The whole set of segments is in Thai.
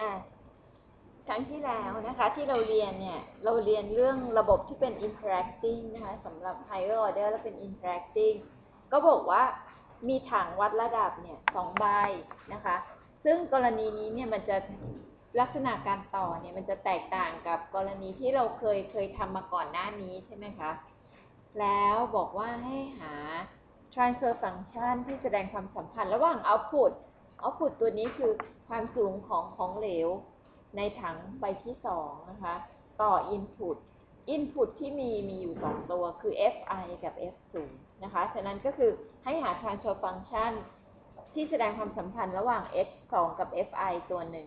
อะครั้งที่แล้วนะคะ ที่เราเรียนเนี่ย เราเรียนเรื่องระบบที่เป็น interacting นะคะสำหรับ higher order แล้วเป็น interacting ก็บอกว่ามีถังวัดระดับเนี่ยสองใบนะคะ ซึ่งกรณีนี้เนี่ยมันจะลักษณะการต่อเนี่ยมันจะแตกต่างกับกรณีที่เราเคยเคยทำมาก่อนหน้านี้ใช่ไหมคะ แล้วบอกว่าให้หา transfer function ที่แสดงความสัมพันธ์ระหว่าง output output ตัวนี้คือ ความสูงของของเหลวในถังใบที่สองนะคะ ต่อ input input ที่มีมีอยู่สองตัวคือ fi กับ f0 นะคะ ฉะนั้นก็คือให้หา transfer function ที่แสดงความสัมพันธ์ระหว่าง x2 กับ fi ตัวหนึ่ง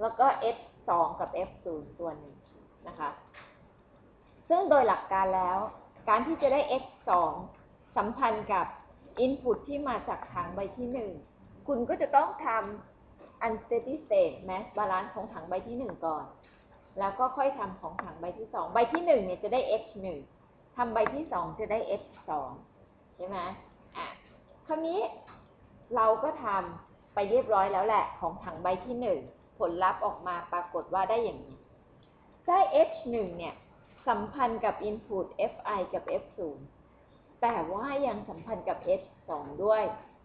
แล้วก็ x2 กับ f0 ตัวหนึ่งนะคะ ซึ่งโดยหลักการแล้ว การที่จะได้ x2 สัมพันธ์กับ input ที่มาจากถังใบที่หนึ่ง คุณก็จะต้องทำ unsteady state mass balance ของถังใบที่หนึ่งก่อน แล้วก็ค่อยทำของถังใบที่สองใบที่หนึ่งเนี่ยจะได้ h หนึ่งทำใบที่สองจะได้ h สองใช่ไหมอะคราวนี้เราก็ทำไปเรียบร้อยแล้วแหละ ของถังใบที่หนึ่งผลลัพธ์ออกมาปรากฏว่าได้อย่างนี้ ได้ h หนึ่งเนี่ย สัมพันธ์กับ input fi กับ f0 แต่ว่ายังสัมพันธ์กับ h 2ด้วย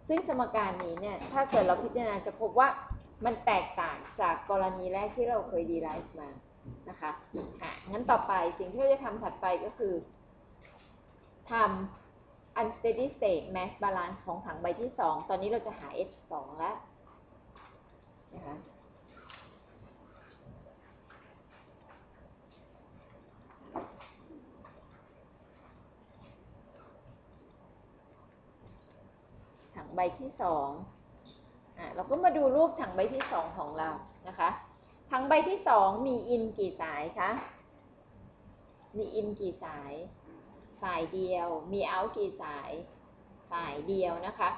ซึ่งสมการนี้เนี่ย ถ้าเกิดเราพิจารณาจะพบว่า มันแตกต่างจากกรณีแรกที่เราเคยดีไลซ์มานะคะอะงั้นต่อไปสิ่งที่เราจะทำถัดไปก็คือทำ unsteady state mass balance ของถังใบที่ 2 ตอนนี้เราจะหา h 2 แล้วนะคะถังใบที่ส องอะเราก็มาดูรูปถังใบที่สองของเรานะคะ ถังใบที่สองมีอินกี่สายคะ มีอินกี่สาย สายเดียว มีเอากี่สาย สายเดียวนะคะ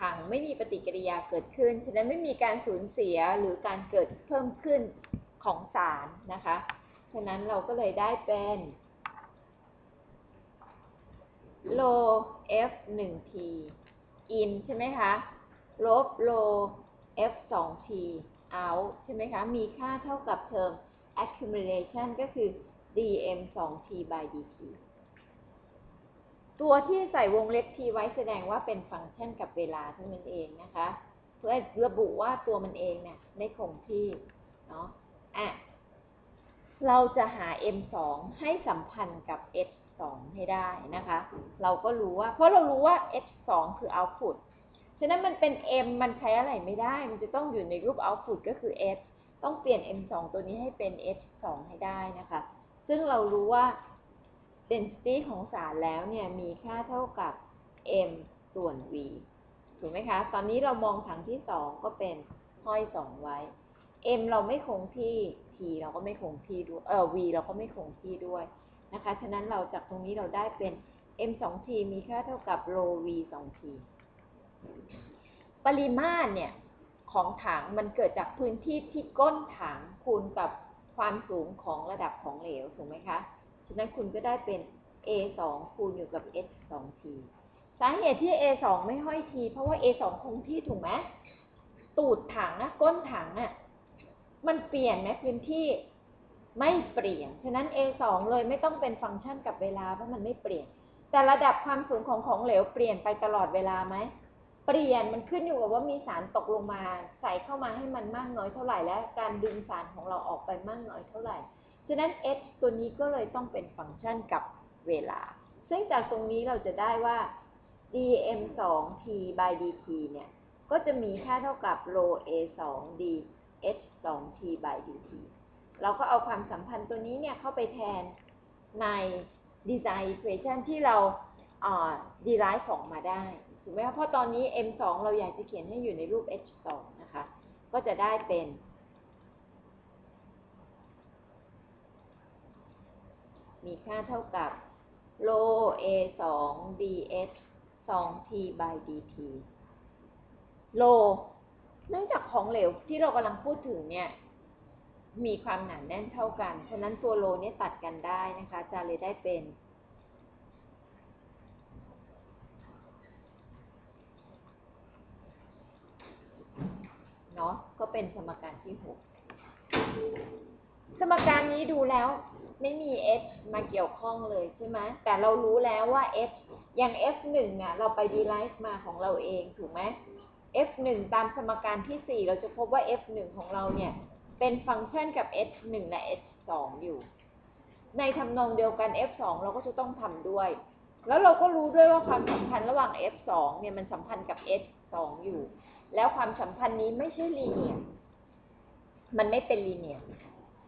ถังไม่มีปฏิกิริยาเกิดขึ้น ฉะนั้นไม่มีการสูญเสียหรือการเกิดเพิ่มขึ้นของสารนะคะ ฉะนั้นเราก็เลยได้เป็น low f 1 t in ใช่ไหมคะ ลบ low f 2 t out ใช่ไหมคะ มีค่าเท่ากับเทอม accumulation ก็คือ dm 2 t by dt ตัวที่ใส่วงเล็บ t ไว้แสดงว่าเป็นฟังก์ชันกับเวลาเท่านั้นเองนะคะ เพื่อระบุว่าตัวมันเองเนี่ยไม่คงที่เนาะอะเราจะหา m 2ให้สัมพันธ์กับ h 2ให้ได้นะคะ เราก็รู้ว่า เพราะเรารู้ว่า h 2คือ output ฉะนั้นมันเป็น m มันใช้อะไรไม่ได้ มันจะต้องอยู่ในรูป output ก็คือ h ต้องเปลี่ยน m 2ตัวนี้ให้เป็น h 2ให้ได้นะคะ ซึ่งเรารู้ว่า density ของสารแล้วเนี่ยมีค่าเท่ากับ m ส่วน v ถูกไหมคะ ตอนนี้เรามองถังที่ 2 ก็เป็นห้อย 2 ไว้ m เราไม่คงที่ t เราก็ไม่คงที่ด้วย เออ v เราก็ไม่คงที่ด้วยนะคะ ฉะนั้นเราจากตรงนี้เราได้เป็น m 2 t มีค่าเท่ากับ rho v 2 t ปริมาตรเนี่ยของถังมันเกิดจากพื้นที่ที่ก้นถังคูณกับความสูงของระดับของเหลวถูกไหมคะ ฉะนั้นคุณก็ได้เป็น a 2คูณอยู่กับ h 2 t สาเหตุที่ a 2ไม่ห้อย t เพราะว่า a 2คงที่ถูกไหมตูดถังอะก้นถังอะมันเปลี่ยนไหมพื้นที่ไม่เปลี่ยน ฉะนั้น a 2เลยไม่ต้องเป็นฟังก์ชันกับเวลาเพราะมันไม่เปลี่ยน แต่ระดับความสูงของของเหลวเปลี่ยนไปตลอดเวลาไหม เปลี่ยนมันขึ้นอยู่กับว่ามีสารตกลงมาใส่เข้ามาให้มันมากน้อยเท่าไหร่ และการดึงสารของเราออกไปมากน้อยเท่าไหร่ ฉะนั้น h ตัวนี้ก็เลยต้องเป็นฟังก์ชันกับเวลา ซึ่งจากตรงนี้เราจะได้ว่า dm 2 t by dt เนี่ย ก็จะมีค่าเท่ากับ rho a 2 d h 2 t by dt เราก็เอาความสัมพันธ์ตัวนี้เนี่ยเข้าไปแทนใน design equation ที่เราเอ่อ derive ออกมาได้ ถูกไหมคะเพราะตอนนี้ m 2 เราอยากจะเขียนให้อยู่ในรูป h 2 นะคะ ก็จะได้เป็น มีค่าเท่ากับ rho a 2 dh 2 t by dt rho เนื่องจากของเหลวที่เรากำลังพูดถึงเนี่ยมีความหนาแน่นเท่ากัน ฉะนั้นตัวโลเนี่ยตัดกันได้นะคะ จะเลยได้เป็น เนาะก็เป็นสมการที่6สมการนี้ดูแล้วไม่มี h มาเกี่ยวข้องเลยใช่ไหมแต่เรารู้แล้วว่า h อย่าง f หนึ่งอะ เราไป derive มาของเราเองถูกไหม f หนึ่งตามสมการที่สี่เราจะพบว่า f หนึ่งของเราเนี่ย เป็นฟังก์ชันกับ h หนึ่งและ h สองอยู่ ในทำนองเดียวกัน f สองเราก็จะต้องทำด้วย แล้วเราก็รู้ด้วยว่าความสัมพันธ์ระหว่าง f สองเนี่ยมันสัมพันธ์กับ h สองอยู่ แล้วความสัมพันธ์นี้ไม่ใช่ลีเนียมันไม่เป็นลีเนีย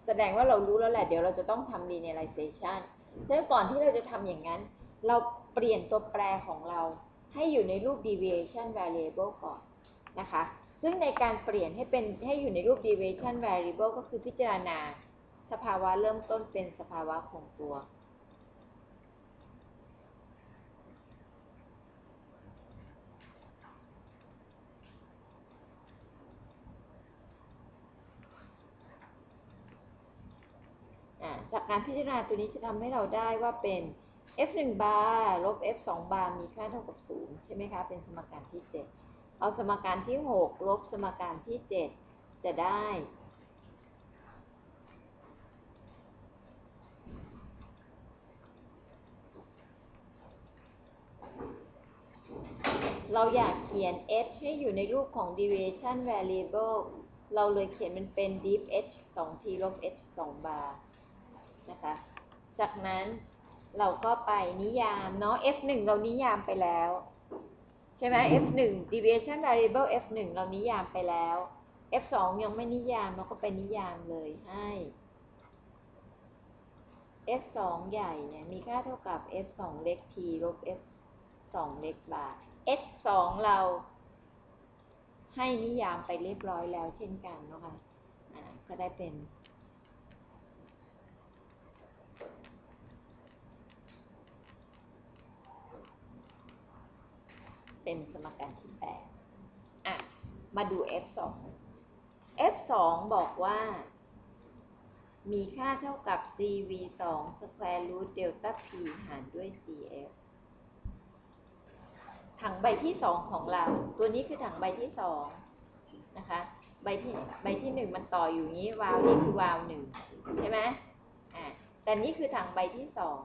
แสดงว่าเรารู้แล้วแหละ เดี๋ยวเราจะต้องทำ linearization ดังนั้นก่อนที่เราจะทำอย่างนั้น เราเปลี่ยนตัวแปรของเราให้อยู่ในรูป deviation variable ก่อนนะคะ ซึ่งในการเปลี่ยนให้เป็นให้อยู่ในรูป deviation variable ก็คือพิจารณา สภาวะเริ่มต้นเป็นสภาวะคงตัว อ่าจา การพิจารณาตัวนี้จะทำให้เราได้ว่าเป็น f 1 bar ลบ f 2 bar มีค่าเท่ากับ 0 ใช่ไหมคะ เป็นสมการที่ 7 เอาสมการที่ 6 ลบสมการที่ 7 จะได้เราอยากเขียน h ให้อยู่ในรูปของ deviation variable เราเลยเขียนมันเป็น div h 2 t ลบ h 2 bar นะคะ จากนั้นเราก็ไปนิยามเนาะ f1 เรานิยามไปแล้ว ใช่ไหม f1 deviation variable f1 เรานิยามไปแล้ว f2 ยังไม่นิยามเราก็ไปนิยามเลยให้ f2 ใหญ่เนี่ยมีค่าเท่ากับ f2 เล็ก t ลบ f2 เล็กบาร์ h2 เรา ให้นิยามไปเรียบร้อยแล้วเช่นกันเนาะคะอ่าก็ได้เป็น เป็นสมการที่แปดอะ มาดู f2 f2 บอกว่า มีค่าเท่ากับ cv2 square root delta p หารด้วย cf ถังใบที่สองของเรา ตัวนี้คือถังใบที่สองนะคะ ใบที่ใบที่หนึ่งมันต่ออยู่งนี้วาล์วนี่คือวาล์วหนึ่งใช่ไหมอ่าแต่นี่คือถังใบที่สอง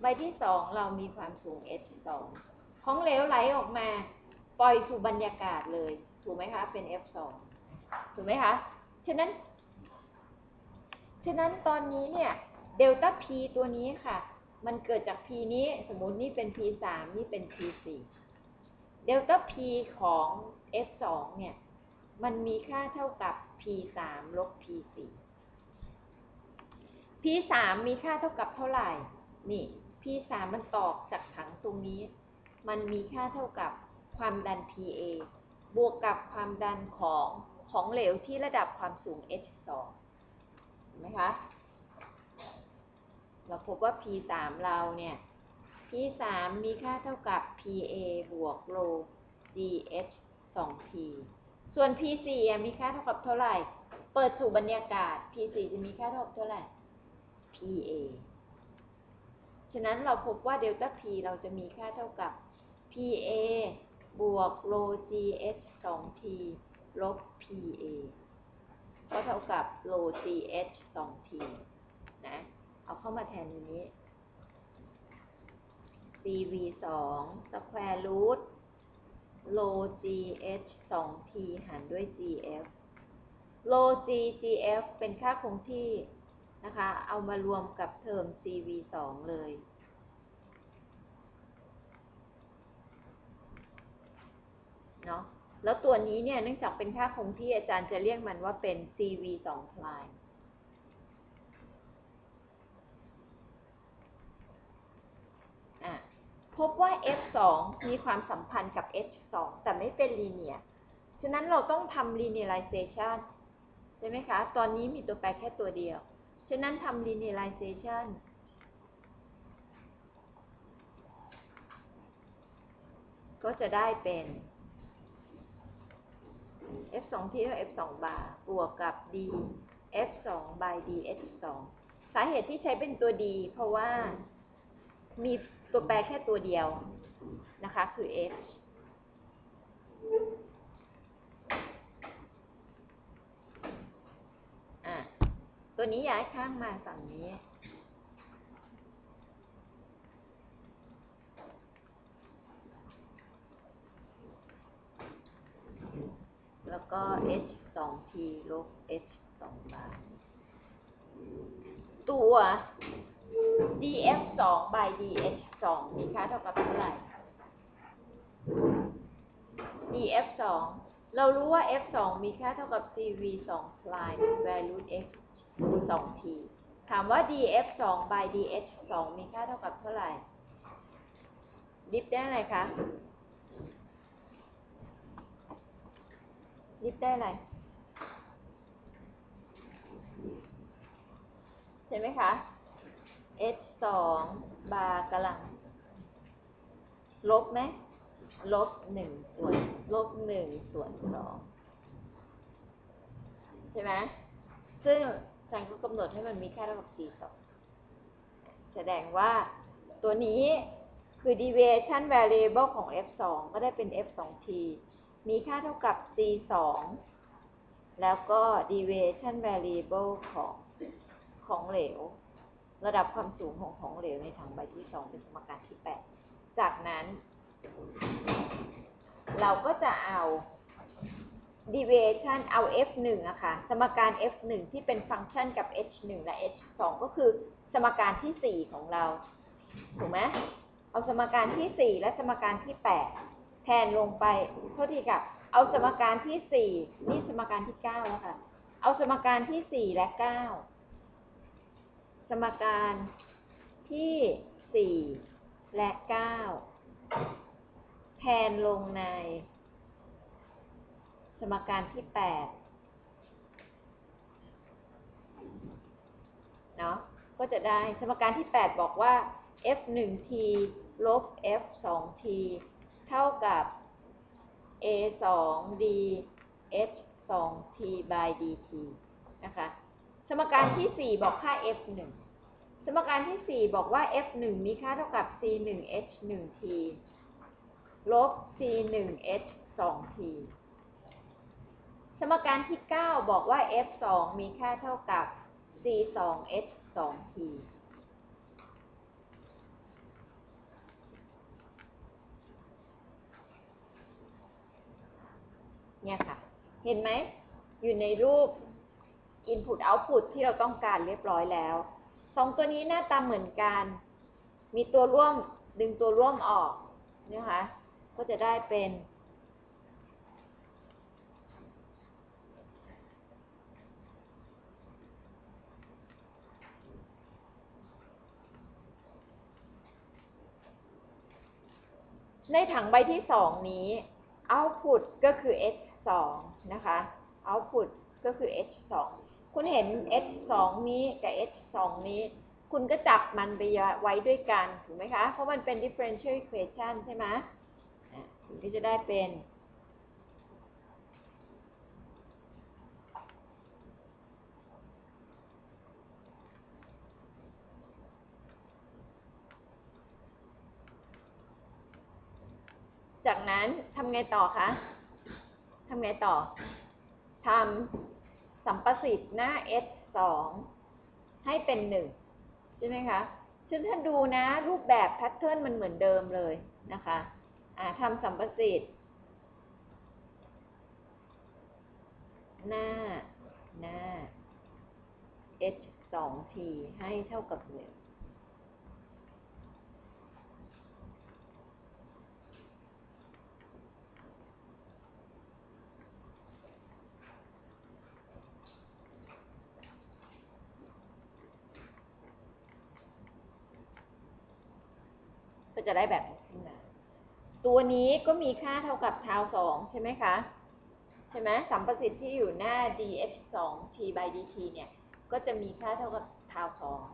ใบที่สองเรามีความสูง h สอง ของเหลวไหลออกมา ปล่อยสู่บรรยากาศเลย ถูกไหมคะ เป็น f สองถูกไหมคะ ฉะนั้น ฉะนั้นตอนนี้เนี่ย เดลต้า p ตัวนี้ค่ะ มันเกิดจาก p นี้ สมมตินี่เป็น p สามนี่เป็น p สี่เดลต้า p ของ f สองเนี่ย มันมีค่าเท่ากับ p สามลบ p สี่ p สามมีค่าเท่ากับเท่าไหร่ นี่ p สามมันตอกจากถังตรงนี้ มันมีค่าเท่ากับความดัน PA บวกกับความดันของของเหลวที่ระดับความสูง H2 เห็นไหมคะ เราพบว่า P3 เราเนี่ย P3 มีค่าเท่ากับ PA บวก ρ GH 2P ส่วน P4 อ่มีค่าเท่ากับเท่าไหร่ เปิดสู่บรรยากาศ P4 จะมีค่าเท่ากับเท่าไหร่ PA ฉะนั้นเราพบว่าเดลต้า P เราจะมีค่าเท่ากับ PA บวก log h 2T ลบ PA ก็เท่ากับ log h 2T นะ เอาเข้ามาแทนตรงนี้ CV 2สแควร์รูทโล GH 2 T หารด้วย GF โล G GF เป็นค่าคงที่นะคะ เอามารวมกับเทอม CV 2เลย เนาะแล้วตัวนี้เนี่ยเนื่องจากเป็นค่าคงที่อาจารย์จะเรียกมันว่าเป็น CV 2 prime อะพบว่า F 2 มีความสัมพันธ์กับ H 2 แต่ไม่เป็นลีเนียร์ฉะนั้นเราต้องทำ linearization ใช่ไหมคะ ตอนนี้มีตัวแปรแค่ตัวเดียว ฉะนั้นทำ linearization ก็จะได้เป็น f 2 t เท่า f 2 bar บวกกับ d f 2 by d h 2สาเหตุที่ใช้เป็นตัว d เพราะว่ามีตัวแปรแค่ตัวเดียวนะคะ คือ h อะตัวนี้ย้ายข้างมาฝั่งนี้ แล้วก็ h 2 t ลบ h 2 bar ตัว df 2 by dh 2มีค่าเท่ากับเท่าไหร่ df 2เรารู้ว่า f 2มีค่าเท่ากับ cv 2 prime square root x 2 t ถามว่า df 2 by dh 2มีค่าเท่ากับเท่าไหร่ ดิฟได้อะไรคะ ดิฟได้อะไร เห็นไหมคะ h สองบาร์กำลัง ลบไหม ลบหนึ่งส่วน ลบหนึ่งส่วนสองใช่ไหม ซึ่งฉันก็กำหนดให้มันมีค่าเท่ากับ c สองแสดงว่าตัวนี้คือ deviation variable ของ f สองก็ได้เป็น f สอง t มีค่าเท่ากับ c สองแล้วก็ deviation variable ของของเหลว ระดับความสูงของของเหลวในถังใบที่สองเป็นสมการที่แปดจากนั้น เราก็จะเอา deviation เอา f 1อะค่ะ สมการ f 1ที่เป็นฟังก์ชันกับ h 1และ h 2ก็คือสมการที่ 4 ของเรา ถูกไหมเอาสมการที่ 4 และสมการที่ 8 แทนลงไปโทษทีค่ะ เอาสมการที่4นี่สมการที่9แล้วค่ะ เอาสมการที่4และ9สมการที่4และ9แทนลงใน สมการที่8เนาะก็จะได้สมการที่ 8 บอกว่า f 1 t ลบ f 2 t เท่ากับ a 2 d h 2 t by dt นะคะ สมการที่ 4 บอกค่า f 1สมการที่ 4 บอกว่า f 1มีค่าเท่ากับ c 1 h 1 t ลบ c 1 h 2 t สมการที่ 9 บอกว่า f 2มีค่าเท่ากับ c 2 h 2 t เนี่ยค่ะ เห็นไหม อยู่ในรูป input output ที่เราต้องการเรียบร้อยแล้วสองตัวนี้หน้าตาเหมือนกัน มีตัวร่วมดึงตัวร่วมออกนะคะ ก็จะได้เป็น ในถังใบที่สองนี้ output ก็คือ h 2นะคะ output ก็คือ h 2คุณเห็น h 2นี้กับ h 2นี้ คุณก็จับมันไปไว้ด้วยกัน ถูกไหมคะ เพราะมันเป็น differential equation ใช่ไหมคุณก็จะได้เป็น จากนั้นทำไงต่อคะำไงต่อทำสัมประสิทธิ์หน้า s 2ให้เป็นหนึ่งใช่ไหมคะ ซึ่งถ้าดูนะรูปแบบแพทเทิร์นมันเหมือนเดิมเลยนะคะอ่าทำสัมประสิทธิ์หน้าหน้า h 2 t ให้เท่ากับหนึ่ง ก็ จะได้แบบนี้ขึ้นมาตัวนี้ก็มีค่าเท่ากับทาวสองใช่ไหมคะ ใช่ไหมสัมประสิทธิ์ที่อยู่หน้า dh 2 t by dt เนี่ย ก็จะมีค่าเท่ากับทาวสอง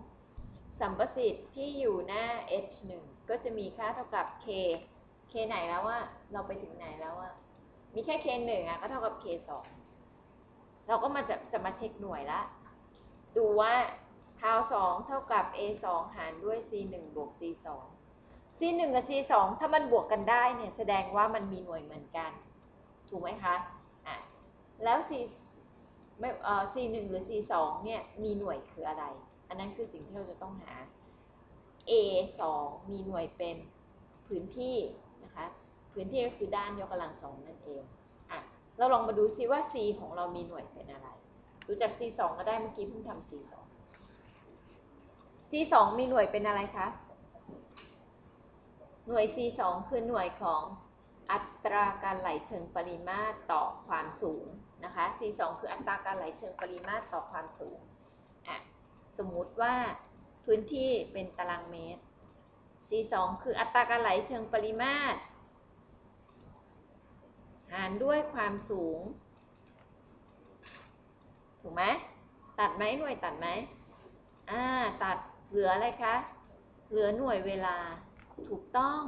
สัมประสิทธิ์ที่อยู่หน้า h 1ก็จะมีค่าเท่ากับ k k ไหนแล้วว่า เราไปถึงไหนแล้วว่า มีแค่ k 1อะก็เท่ากับ k 2เราก็มาจะจะมาเช็คหน่วยละ ดูว่าทาวสองเท่ากับ a 2หารด้วย c 1บวก c 2 c 1 กับ c 2 ถ้ามันบวกกันได้เนี่ยแสดงว่ามันมีหน่วยเหมือนกัน ถูกไหมคะอะแล้ว c ไม่เอ่อ C หนึ่งหรือ C สองเนี่ยมีหน่วยคืออะไร อันนั้นคือสิ่งที่เราจะต้องหา A สองมีหน่วยเป็นพื้นที่นะคะพื้นที่ก็คือด้านยกกำลังสองนั่นเองอะเราลองมาดูซิว่า C ของเรามีหน่วยเป็นอะไรดูจาก C สองก็ได้เมื่อกี้เพิ่งทำ C สอง C สองมีหน่วยเป็นอะไรคะ หน่วย C สองคือหน่วยของอัตราการไหลเชิงปริมาตรต่อความสูงนะคะ C สองคืออัตราการไหลเชิงปริมาตรต่อความสูงอะสมมุติว่าพื้นที่เป็นตารางเมตร C สองคืออัตราการไหลเชิงปริมาตร หารด้วยความสูง ถูกไหมตัดไหมหน่วยตัดไหมอ่าตัดเหลืออะไรคะ เหลือหน่วยเวลา ถูกต้อง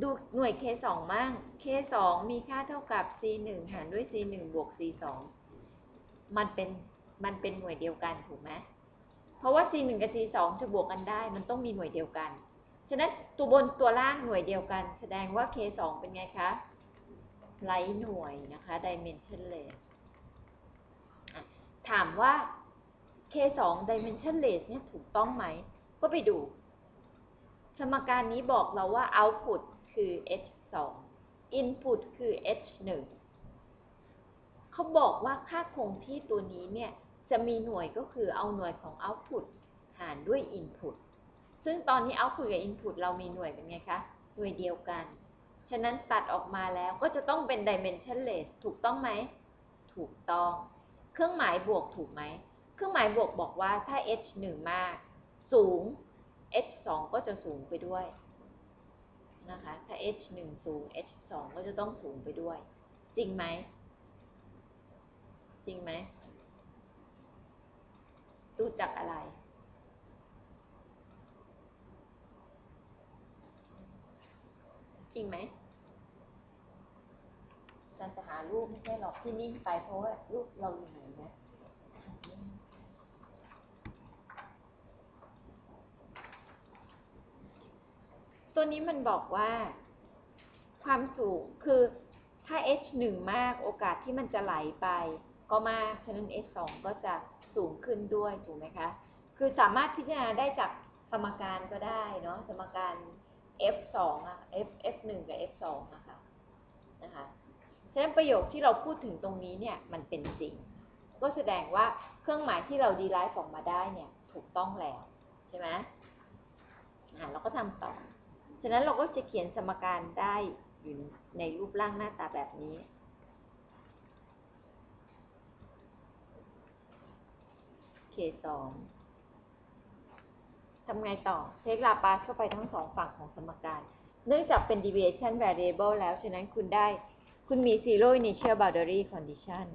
ดูหน่วย K สองมั่ง K สองมีค่าเท่ากับ C หนึ่งหารด้วย C หนึ่งบวก C สองมันเป็นมันเป็นหน่วยเดียวกันถูกไหมเพราะว่า C หนึ่งกับ C สองจะบวกกันได้ มันต้องมีหน่วยเดียวกัน ฉะนั้นตัวบนตัวล่างหน่วยเดียวกัน แสดงว่า K สองเป็นไงคะไร้หน่วยนะคะ dimensionless ถามว่า K สอง dimensionless เนี่ยถูกต้องไหม ก็ไปดู สมการนี้บอกเราว่า output คือ h 2 input คือ h 1เขาบอกว่าค่าคงที่ตัวนี้เนี่ย จะมีหน่วยก็คือเอาหน่วยของ output หารด้วย input ซึ่งตอนนี้ output กับ input เรามีหน่วยเป็นไงคะ หน่วยเดียวกัน ฉะนั้นตัดออกมาแล้วก็จะต้องเป็น dimensionless ถูกต้องไหม ถูกต้อง เครื่องหมายบวกถูกไหม เครื่องหมายบวกบอกว่าถ้า h 1มาก สูง h 2ก็จะสูงไปด้วยนะคะ ถ้า h 1สูง h 2ก็จะต้องสูงไปด้วย จริงไหม จริงไหม ดูจากอะไร จริงไหมอาจารย์จะหารูปไม่ใช่หรอกที่นิ่งไปเพราะว่ารูปเราอยู่ไหนนะ ตัวนี้มันบอกว่า ความสูงคือถ้า h 1มากโอกาสที่มันจะไหลไป ก็มาก ฉะนั้น h 2ก็จะสูงขึ้นด้วยถูกไหมคะ คือสามารถพิจารณาได้จากสมการก็ได้เนาะสมการ f 2อะ f f 1กับ f 2นะคะนะคะฉะนั้นประโยคที่เราพูดถึงตรงนี้เนี่ยมันเป็นจริง ก็แสดงว่าเครื่องหมายที่เราดีไลฟ์ออกมาได้เนี่ยถูกต้องแล้วใช่ไหมอ่าเราก็ทำต่อ ฉะนั้นเราก็จะเขียนสมการได้อยู่ในรูปร่างหน้าตาแบบนี้ K สองทำไงต่อ เทคลาปาสเข้าไปทั้งสองฝั่งของสมการ เนื่องจากเป็น deviation variable แล้ว ฉะนั้นคุณได้ คุณมี zero initial boundary condition